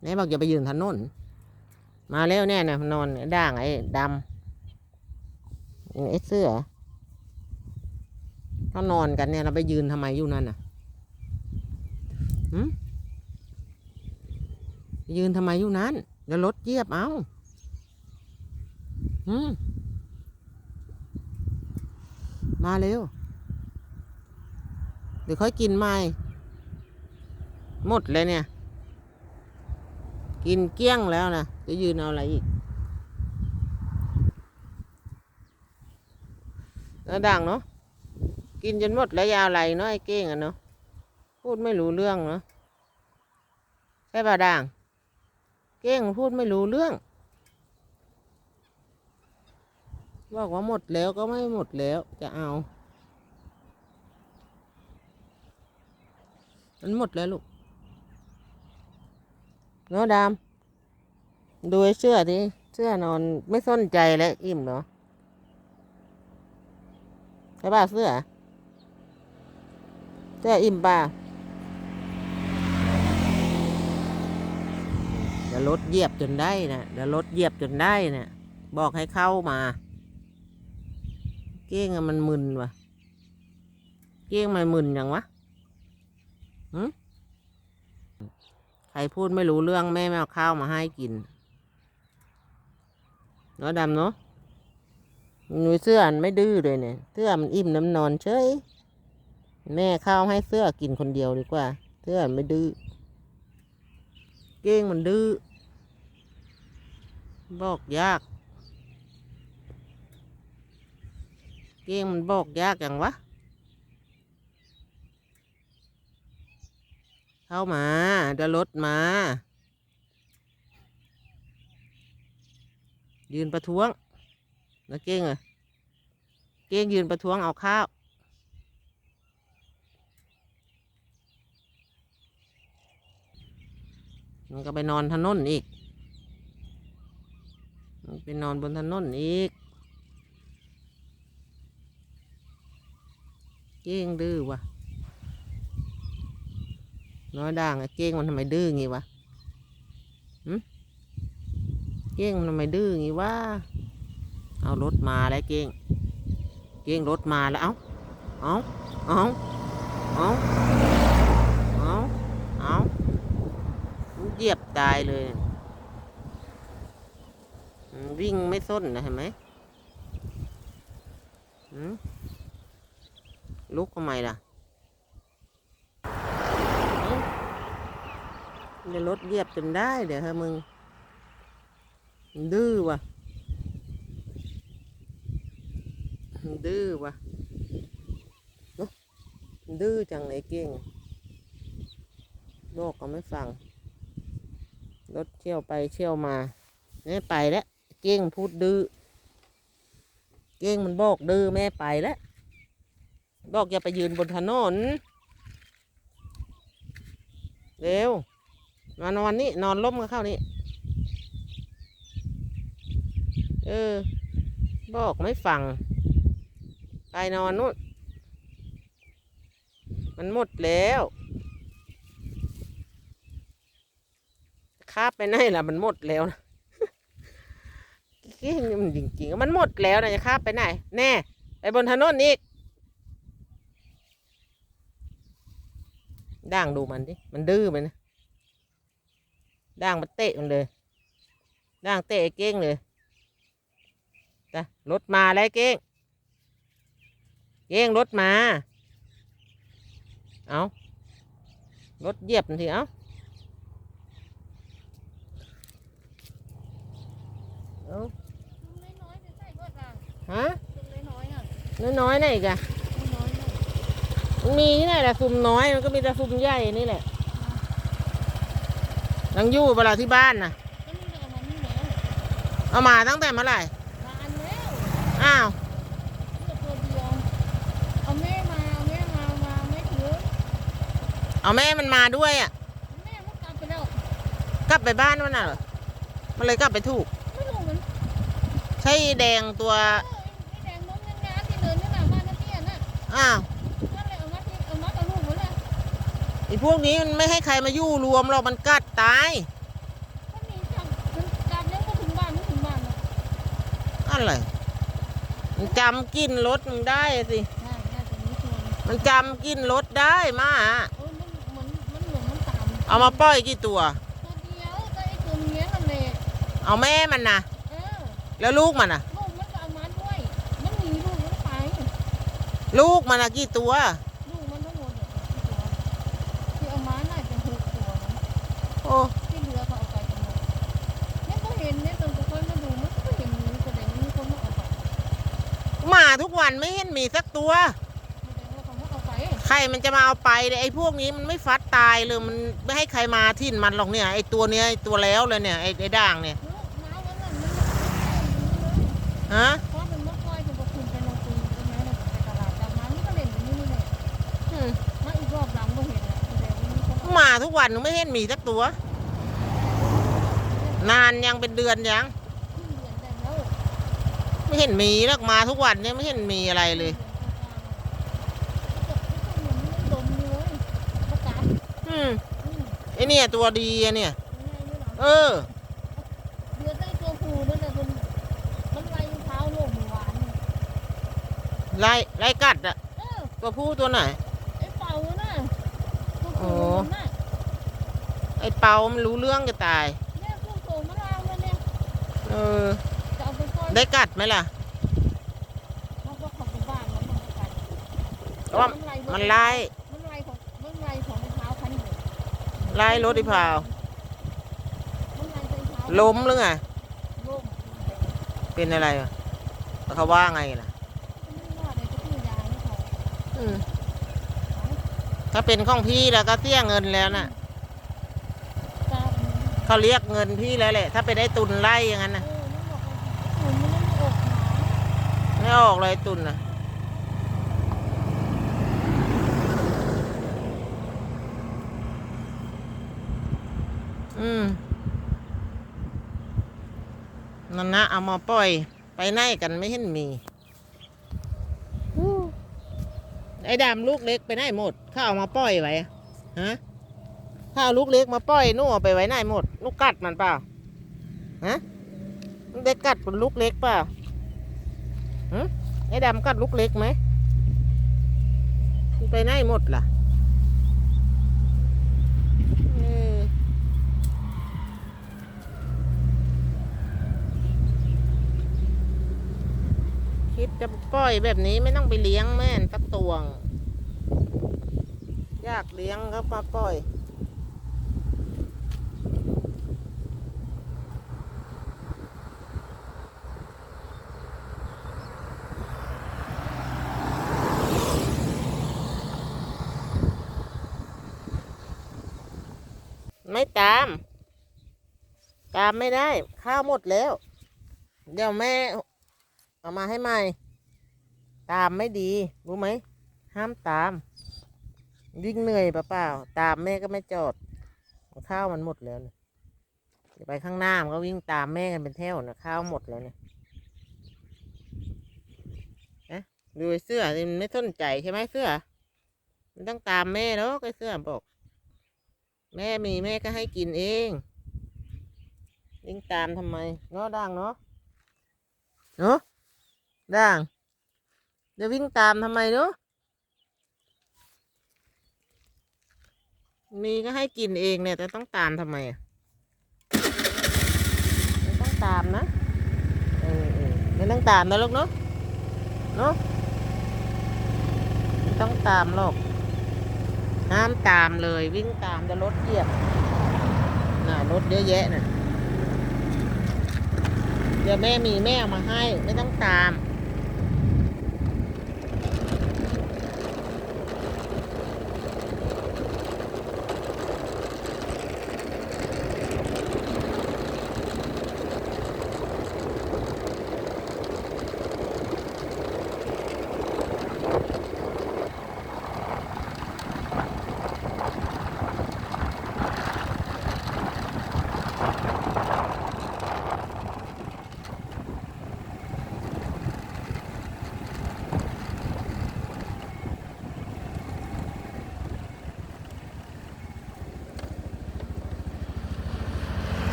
ไหนบอกอย่าไปยืนถนน มาแล้วเนี่ยนะนอนด่างไอ้ดำไอ้เสื้อเขานอนกันเนี่ยเราไปยืนทำไมอยู่นั่นน่ะหืมยืนทำไมอยู่นั้นเดี๋ยวรถเยียบเอาหืมมาเร็ว เดี๋ยวค่อยกินใหม่หมดเลยเนี่ย กินเกี้ยงแล้วนะจะยืนเอาอะไรอีกแล้วดังเนาะกินจนหมดแล้วยาวอะไรเนาะไอ้เก้งอะเนาะพูดไม่รู้เรื่องเนาะใช่ป่ะด่าง เก้งพูดไม่รู้เรื่องบอกว่าหมดแล้วก็ไม่หมดแล้วจะเอา มันหมดแล้วลูก เนาะดำดูเสื้อดิเสื้อนอนไม่สนใจแล้วอิ่มเนาะใช่ป่ะเสื้อเสื้ออิ่มป่ะเดี๋ยวรถเหยียบจนได้นะเดี๋ยวรถเหยียบจนได้นะบอกให้เข้ามา เก้งมันมึนวะเก้งมันมึนยังวะหืม ใครพูดไม่รู้เรื่องแม่ไม่เอาข้าวมาให้กิน เนาะดำเนาะหนูเสื้อมันไม่ดื้อเลยเนี่ย เสื้อมันอิ่มน้ำนอนเฉย แม่ข้าวให้เสื้อกินคนเดียวดีกว่า เสื้อมันไม่ดื้อ เก้งมันดื้อ บอกยาก เก้งมันบอกยากอย่างวะ เข้ามาเดี๋ยวรถมา ยืนประท้วงนะเก้งอะเก้งยืนประท้วงเอาข้าวมันก็ไปนอนถนนอีก มันไปนอนบนถนนอีก เก้งดื้อว่ะ น้อยด่างไอ้เก้งมันทำไมดื้องี้วะหืมเก้งมันทำไมดื้องี้วะเอารถมาแล้วเก้ง เก้งรถมาแล้ว เอาเอาเอาเอาเอาเอาเหยียบตายเลย วิ่งไม่ส้นนะเห็นไหมลุกทำไมล่ะ เดี๋ยวรถเหยียบจนได้ เดี๋ยวเฮะมึง ดื้อวะดื้อวะเนอะดื้อจังเลยเก่งบอกก็ไม่ฟัง รถเที่ยวไปเที่ยวมาเนี่ไปแล้ว เก้งพูดดื้อ เก้งมันบอกดื้อแม่ไปแล้ว บอกอย่าไปยืนบนถนน เร็ว มานอนนี่นอนล้มกันเข้านี่เออ บอกไม่ฟัง ไปนอนนู่น มันหมดแล้วคาบไปไหนล่ะ มันหมดแล้วนะเก่งมันจริงๆ มันหมดแล้วนะจะคาบไปไหน แน่ ไปบนถนนอีกด่างดูมันดิ มันดื้อไหมนะ ด่างมันเตะมันเลยด่างเตะไอ้เก้งเลยจ้ะรถมาแล้วไอ้เก้ง เก้งรถมา เอารถเหยียบมันทีเอาเอาซุ่มน้อยๆจะใส่เบิดล่ะฮะซุ่มน้อยๆน่ะน้อยๆไหนอีกอะน้อยๆน่ะมันมีที่ไหนล่ะซุ่มน้อยมันก็มีแต่ซุ่มใหญ่นี่แหละ ยังอยู่เวลาที่บ้านน่ะก็นี่เดี๋ยวเอามานี่แล้วเอามาตั้งแต่เมื่อไหร่นานแล้วอ้าวเหลือตัวเดียวเอาแม่มาเอาแม่มามาไม่ถือเอาแม่มันมาด้วยอะแม่มันกลับไปแล้วกลับไปบ้านมันน่ะเหรอมันเลยกลับไปถูกไม่รู้มันใช่แดงตัวเออไอ้แดงนมงานๆที่เดินนี่น่ะบ้านนั่นเตี้ยน่ะอ้าว ไอ้พวกนี้มันไม่ให้ใครมายุ่รวมเรามันกัดตายก็นจาเนี้ยก็ถึงบ้านไม่ถึงบ้านหรอกอะไรมันจำกินรถมึงได้สิมันจำกินรถได้มาโเอามาปล่อยกี่ตัวเอาแม่มันนะแล้วลูกมันนะลูกมันก็เอามาด้วย มันหนีลูกมันไปลูกมันนะกี่ตัว อ้ที่เหลือเขาเอาไปกันหมดเนี่ยก็เห็นเนี่ยตอนทุกคนมาดูมันก็เห็นมีแสดงว่ามีคนมาเอาไปหมาทุกวันไม่เห็นมีสักตัว แสดงว่าเขามาเอาไปใครมันจะมาเอาไปเนี่ยไอ้พวกนี้มันไม่ฟัดตายเลยมันไม่ให้ใครมาทิ่นมันหรอกเนี่ยไอ้ตัวเนี้ยไอ้ตัวแล้วเลยเนี่ยไอ้ไอ้ด่างเนี่ยลูกน้ำมันนั่นมันไม่ได้เลย ฮะ มีคนเอาหมาทุกวันไม่เห็นมีสักตัว นานยังเป็นเดือนยังขึ้นเดือนได้แล้วไม่เห็นมีแล้วมาทุกวันเนี่ยไม่เห็นมีอะไรเลยดมเลยประกาศอืมอืมไอเนี่ยตัวดีอะเนี่ยยังไงไม่หรอเออเดือนได้ตัวผู้นั่นแหละมันมันไล่เท้าโลกเมื่อวานเนี่ยไล่ไล่กัดอะเออตัวผู้ตัวไหน ไอ้เป่าน่ะตัว โอ้ ผู้มันน่ะ ไอเปามันรู้เรื่องจะตายเนี่ยผู้โตมาลาวแล้วเนี่ยเออ จะเอาไปปล่อยได้กัดไหมล่ะ มันก็ขับไปบ้านมันมันไปเพราะว่า มันไล่มันไล่ของมันไล่ของไอ้เท้าคันนี้ไล่รถอีพาวมันไล่ไปเท้าล้มหรือไงล้มเป็นอะไรวะแล้วเขาว่าไงล่ะไม่ว่าอะไรก็คือยาให้เขาอืมถ้าเป็นของพี่แล้วก็เสียเงินแล้วน่ะตาม เขาเรียกเงินพี่แล้วแหละ ถ้าไปได้ตุนไล่อย่างนั้นเอนะอมันบอกว่าขุนมันไม่อกหนาไม่ออกเลยตุนนะอืมนั่นนะเอามาปล่อย ไปไหนกันไม่เห็นมีอู้ไอ้ดำลูกเล็กไปไหนหมดข้าเอามาปล่อยไว้อะฮะ ข้าเอาลูกเล็กมาปล่อยนู่เอาไปไว้ไหนหมด ลูกกัดมันเปล่าฮะมันได้กัดเป็นลูกเล็กเปล่าฮะไอ้ดำกัดลูกเล็กไหมมันไปไหนหมดล่ะคิดจะปล่อยแบบนี้ไม่ต้องไปเลี้ยงแม่นสักตวง ยากเลี้ยงก็มาปล่อย ไม่ตาม ตามไม่ได้ ข้าวหมดแล้ว เดี๋ยวแม่เอามาให้ใหม่ ตามไม่ดี รู้ไหม ห้ามตาม ยิ่งเหนื่อยเปล่าๆตามแม่ก็ไม่จอด ข้าวมันหมดแล้วเนี่ยไปข้างหน้ามันก็วิ่งตามแม่กันเป็นแถวนะข้าวหมดแล้วเนี่ยเอ๊ะดูเสื้อมันไม่สนใจใช่ไหมเสื้อ มันต้องตามแม่แล้วไอ้เสื้อบอก แม่มีแม่ก็ให้กินเองวิ่งตามทำไมเนาะด่างเนาะเนาะด่าง เดี๋ยววิ่งตามทำไมเนาะมีก็ให้กินเองเนี่ย แต่ต้องตามทำไมอะไม่ต้องตามนะเออเออไม่ต้องตามนะลูกเนาะเนาะไม่ต้องตามหรอก ห้ามตามเลยวิ่งตามจะรถเหยียบน่ะรถเยอะแยะน่ะ เดี๋ยวแม่มีแม่เอามาให้ ไม่ต้องตาม